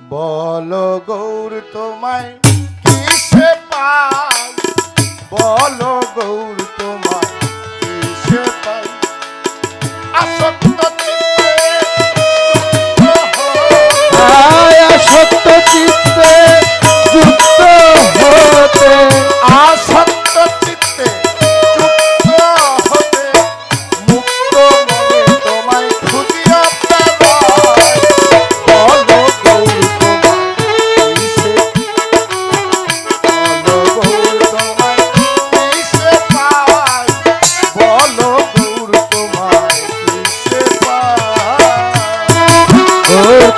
বলো গৌর তোমায় কিসে পাই? বল গৌর তোমায় কিসে পাই? আসক্ত চিত্তে যুক্ত হতে। আসক্ত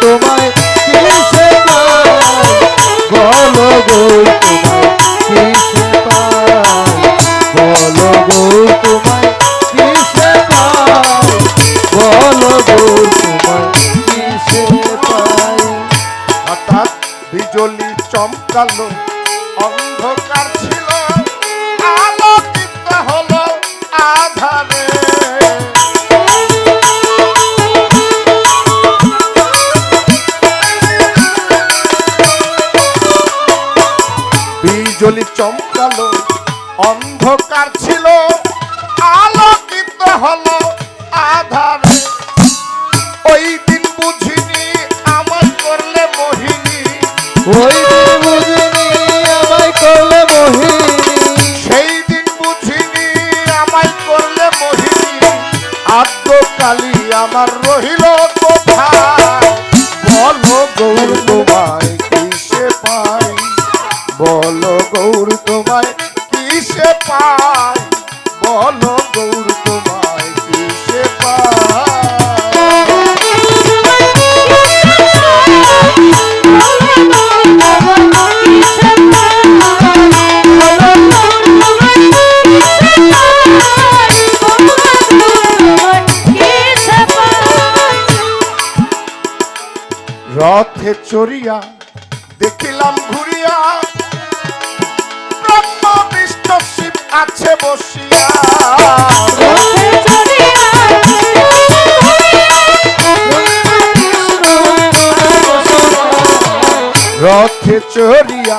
তোমায় কিসে পাই বলো গো তোমায় কিসে পাই বলো গো তোমায় কিসে পাই বলো গো তোমায় কিসে পাই হঠাৎ বিজলি চমকালো বিজলি চমকালো। অন্ধকার ছিল আলোকিত হলো আধার। ওই দিন বুঝিনি আমার করলে মোহিনী। ওই দিন বুঝিনি আমায় করলে মোহিনী। সেই দিন বুঝিনি আমায় করলে মোহিনী। আমার রহিল কোথায়? বলো গৌর তোমায়। বলো গৌর তোমায় কিসে পাই বলো গৌর তোমায় কিসে পাই রথে চড়িয়া দেখিলাম ঘুরিয়া ব্রহ্ম বিষ্ণু শিব আছে বসিয়া। রথে চড়িয়া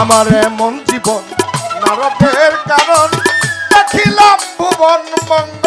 আমারে এমন জীবন নারদের কারণ দেখিলাম ভুবন মঙ্গল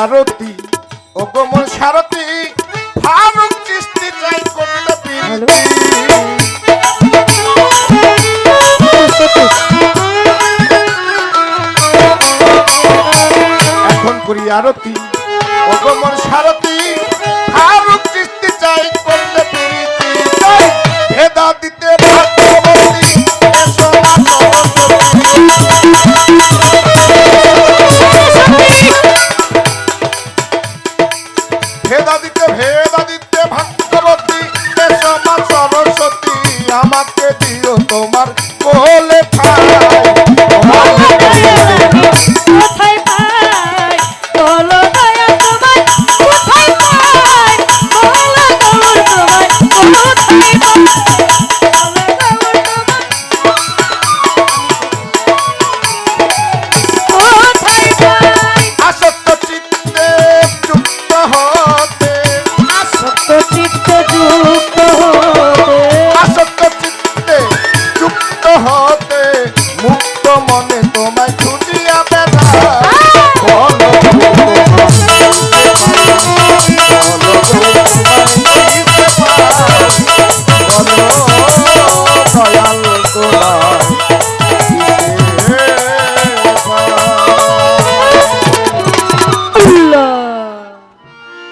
করি ও কোমল সারতি ফারুক চিস্তি চাই করতে এখন করি আরতি ও কোমল সারতি ফারুক চিস্তি চাই করতে পিরিতি চাই ভেদা দিতে